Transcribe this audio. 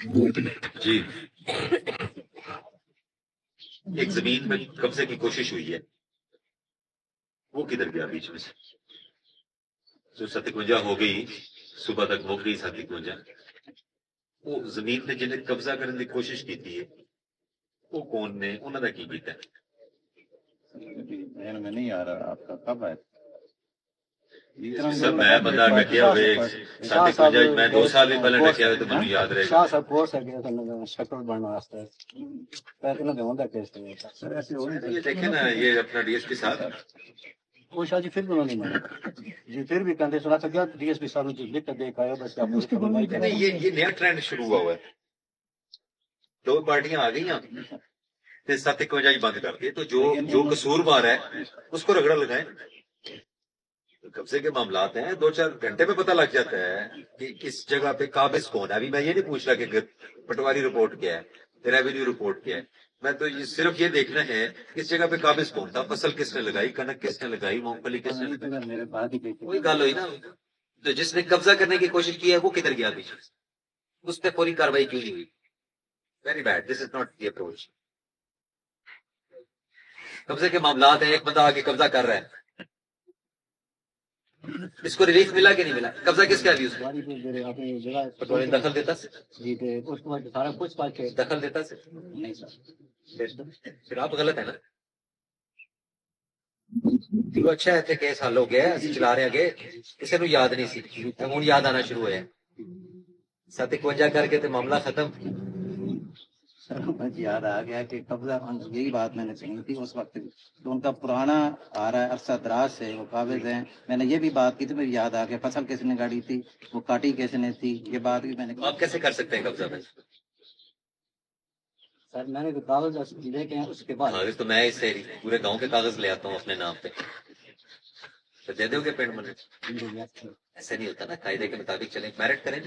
جی۔ ایک زمین میں قبضے کی کوشش ہوئی ہے۔ وہ کدھر گیا بیچ میں سے؟ جو ستکنجا ہو گئی، صبح تک ہو گئی ستکنجا وہ زمین نے جنہیں قبضہ کرنے کی کوشش کی تھی، وہ کون نے؟ انہوں نے کی کیتا ہے میں نہیں آ رہا، آپ کا کب ہے میں بندہ ڈکیا ہوئے وہ شاہ جی پھر بھی انہوں نے مانا۔ جی پھر بھی کہتے سنا سکیا ڈی ایس پی صاحب نے جو لکھ کر دیکھا ہے بس آپ اس کے بعد نہیں یہ یہ نیا ٹرینڈ شروع ہوا ہوا ہے۔ دو پارٹیاں آ گئی ہیں سات ایک بند کر دیے تو جو جو قصور بار ہے اس کو رگڑا لگائیں۔ قبضے کے معاملات ہیں، دو چار گھنٹے میں پتہ لگ جاتا ہے کہ کس جگہ پہ قابض کون ہے۔ ابھی میں یہ نہیں پوچھ رہا کہ پٹواری رپورٹ کیا ہے ریونیو رپورٹ کیا ہے۔ میں تو یہ صرف یہ دیکھنا ہے کس جگہ پہ قابض کون تھا، فصل کس نے لگائی، کنک کس نے لگائی، مونگ پھلی کس نے لگائی۔ گل ہوئی نا۔ تو جس نے قبضہ کرنے کی کوشش کی ہے، وہ کدھر گیا پیچھے؟ اس پہ پوری کاروائی کیوں نہیں ہوئی؟ Very bad this is not the approach قبضے کے معاملات ہیں، ایک بندہ آگے قبضہ کر رہا ہے۔ اس کو ریلیف ملا کہ نہیں ملا؟ قبضہ کس کا نے دخل دیتا سے جی دخل دیتا سے نہیں سر۔ پھر آپ غلط ہے نا؟ چلو اچھا ہے کیس حل ہو گیا اسی چلا رہے اگے کسی نو یاد نہیں سی۔ ہن یاد آنا شروع ہویا سات اکوجا کر کے تے معاملہ ختم۔ مجھے یاد آ گیا کہ قبضہ یہی بات میں نے سنی تھی اس وقت تو ان کا پرانا آ رہا ہے عرصہ دراز سے وہ قابض ہیں۔ میں نے یہ بھی بات کی تھی مجھے یاد آ گیا فصل کس نے گاڑی تھی وہ کاٹی کس نے تھی یہ بات بھی میں نے آپ کیسے کر سکتے ہیں قبضہ میں؟ سر میں نے کاغذ لے کے ہیں اس کے بعد۔ کاغذ تو میں اس سے پورے گاؤں کے کاغذ لے آتا ہوں اپنے نام پہ۔ تو دے دو گے پینٹ مجھے۔ ایسے نہیں ہوتا نا قاعدے کے مطابق چلیں۔ میرٹ کریں۔